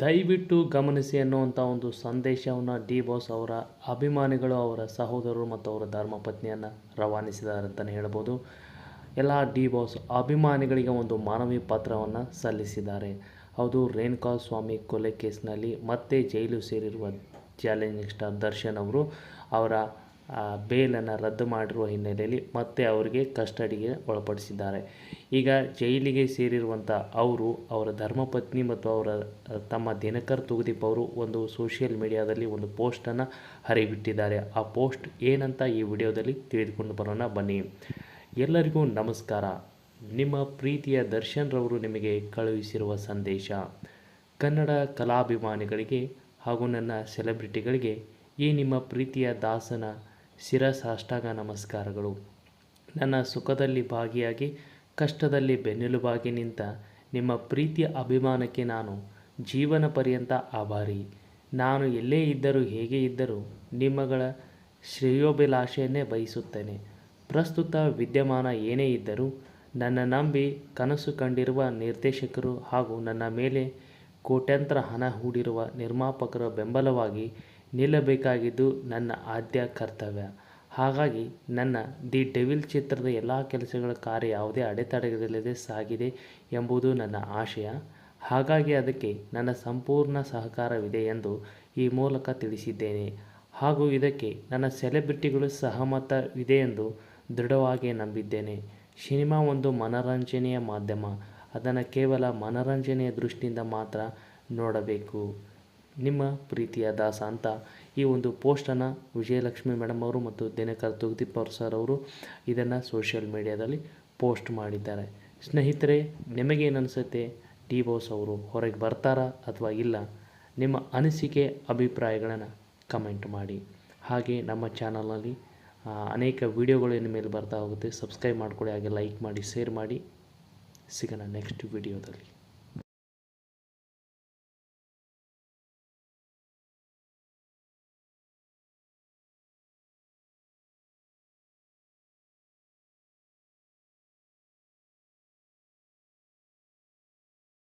ದಯವಿಟ್ಟು ಗಮನಿಸಿ ಅನ್ನುವಂಥ ಒಂದು ಸಂದೇಶವನ್ನು ಡಿ ಬಾಸ್ ಅವರ ಅಭಿಮಾನಿಗಳು, ಅವರ ಸಹೋದರರು ಮತ್ತು ಅವರ ಧರ್ಮಪತ್ನಿಯನ್ನು ರವಾನಿಸಿದ್ದಾರೆ ಅಂತಲೇ ಹೇಳ್ಬೋದು. ಎಲ್ಲ ಡಿ ಬಾಸ್ ಅಭಿಮಾನಿಗಳಿಗೆ ಒಂದು ಮಾನವೀಯ ಪತ್ರವನ್ನು ಸಲ್ಲಿಸಿದ್ದಾರೆ. ಹೌದು, ರೇಣುಕಾ ಸ್ವಾಮಿ ಕೊಲೆ ಕೇಸ್ನಲ್ಲಿ ಮತ್ತೆ ಜೈಲು ಸೇರಿರುವ ಚಾಲೆಂಜಿಂಗ್ ಸ್ಟಾರ್ ದರ್ಶನ್ ಅವರು ಅವರ ಬೇಲನ್ನು ರದ್ದು ಮಾಡಿರುವ ಹಿನ್ನೆಲೆಯಲ್ಲಿ ಮತ್ತೆ ಅವರಿಗೆ ಕಸ್ಟಡಿಗೆ ಒಳಪಡಿಸಿದ್ದಾರೆ. ಈಗ ಜೈಲಿಗೆ ಸೇರಿರುವಂಥ ಅವರು, ಅವರ ಧರ್ಮಪತ್ನಿ ಮತ್ತು ಅವರ, ತಮ್ಮ ದಿನಕರ್ ತುಗುದೀಪ್ ಅವರು ಒಂದು ಸೋಷಿಯಲ್ ಮೀಡಿಯಾದಲ್ಲಿ ಒಂದು ಪೋಸ್ಟನ್ನು ಹರಿಬಿಟ್ಟಿದ್ದಾರೆ. ಆ ಪೋಸ್ಟ್ ಏನಂತ ಈ ವಿಡಿಯೋದಲ್ಲಿ ತಿಳಿದುಕೊಂಡು ಬರೋಣ ಬನ್ನಿ. ಎಲ್ಲರಿಗೂ ನಮಸ್ಕಾರ. ನಿಮ್ಮ ಪ್ರೀತಿಯ ದರ್ಶನ್ ರವರು ನಿಮಗೆ ಕಳುಹಿಸಿರುವ ಸಂದೇಶ. ಕನ್ನಡ ಕಲಾಭಿಮಾನಿಗಳಿಗೆ ಹಾಗೂ ನನ್ನ ಸೆಲೆಬ್ರಿಟಿಗಳಿಗೆ ಈ ನಿಮ್ಮ ಪ್ರೀತಿಯ ದಾಸನ ಶಿರಸಾಷ್ಟಾಂಗ ನಮಸ್ಕಾರಗಳು. ನನ್ನ ಸುಖದಲ್ಲಿ ಭಾಗಿಯಾಗಿ, ಕಷ್ಟದಲ್ಲಿ ಬೆನ್ನೆಲುಬಾಗಿ ನಿಂತ ನಿಮ್ಮ ಪ್ರೀತಿಯ ಅಭಿಮಾನಕ್ಕೆ ನಾನು ಜೀವನ ಪರ್ಯಂತ ಆಭಾರಿ. ನಾನು ಎಲ್ಲೇ ಇದ್ದರೂ ಹೇಗೆ ಇದ್ದರೂ ನಿಮ್ಮಗಳ ಶ್ರೇಯೋಭಿಲಾಷೆಯನ್ನೇ ಬಯಸುತ್ತೇನೆ. ಪ್ರಸ್ತುತ ವಿದ್ಯಮಾನ ಏನೇ ಇದ್ದರೂ ನನ್ನ ನಂಬಿ ಕನಸು ಕಂಡಿರುವ ನಿರ್ದೇಶಕರು ಹಾಗೂ ನನ್ನ ಮೇಲೆ ಕೋಟ್ಯಂತರ ಹಣ ಹೂಡಿರುವ ನಿರ್ಮಾಪಕರ ಬೆಂಬಲವಾಗಿ ನಿಲ್ಲಬೇಕಾಗಿದ್ದು ನನ್ನ ಆದ್ಯ ಕರ್ತವ್ಯ. ಹಾಗಾಗಿ ನನ್ನ ದಿ ಡೆವಿಲ್ ಚಿತ್ರದ ಎಲ್ಲ ಕೆಲಸಗಳ ಕಾರ್ಯ ಯಾವುದೇ ಅಡೆತಡೆಗಳಿಲ್ಲದೆ ಸಾಗಿದೆ ಎಂಬುದು ನನ್ನ ಆಶಯ. ಹಾಗಾಗಿ ಅದಕ್ಕೆ ನನ್ನ ಸಂಪೂರ್ಣ ಸಹಕಾರವಿದೆ ಎಂದು ಈ ಮೂಲಕ ತಿಳಿಸಿದ್ದೇನೆ. ಹಾಗೂ ಇದಕ್ಕೆ ನನ್ನ ಸೆಲೆಬ್ರಿಟಿಗಳು ಸಹಮತವಿದೆ ಎಂದು ದೃಢವಾಗಿ ನಂಬಿದ್ದೇನೆ. ಸಿನಿಮಾ ಒಂದು ಮನರಂಜನೆಯ ಮಾಧ್ಯಮ. ಅದನ್ನು ಕೇವಲ ಮನರಂಜನೆಯ ದೃಷ್ಟಿಯಿಂದ ಮಾತ್ರ ನೋಡಬೇಕು. ನಿಮ್ಮ ಪ್ರೀತಿಯ ದಾಸ ಅಂತ ಈ ಒಂದು ಪೋಸ್ಟನ್ನು ವಿಜಯಲಕ್ಷ್ಮಿ ಮೇಡಮ್ ಅವರು ಮತ್ತು ದಿನಕರ್ ಅವರು ಸರ್ ಅವರು ಇದನ್ನು ಸೋಷಿಯಲ್ ಮೀಡಿಯಾದಲ್ಲಿ ಪೋಸ್ಟ್ ಮಾಡಿದ್ದಾರೆ. ಸ್ನೇಹಿತರೆ ನಿಮಗೇನು ಅನಿಸುತ್ತೆ ಡಿ ಬೋಸ್ ಅವರು ಹೊರಗೆ ಬರ್ತಾರಾ ಅಥವಾ ಇಲ್ಲ? ನಿಮ್ಮ ಅನಿಸಿಕೆ, ಅಭಿಪ್ರಾಯಗಳನ್ನು ಕಮೆಂಟ್ ಮಾಡಿ. ಹಾಗೆ ನಮ್ಮ ಚಾನಲಲ್ಲಿ ಅನೇಕ ವಿಡಿಯೋಗಳು ಇನ್ನು ಮೇಲೆ ಬರ್ತಾ ಹೋಗುತ್ತೆ. ಸಬ್ಸ್ಕ್ರೈಬ್ ಮಾಡಿಕೊಳ್ಳಿ, ಹಾಗೆ ಲೈಕ್ ಮಾಡಿ ಶೇರ್ ಮಾಡಿ. ಸಿಗೋಣ ನೆಕ್ಸ್ಟ್ ವಿಡಿಯೋದಲ್ಲಿ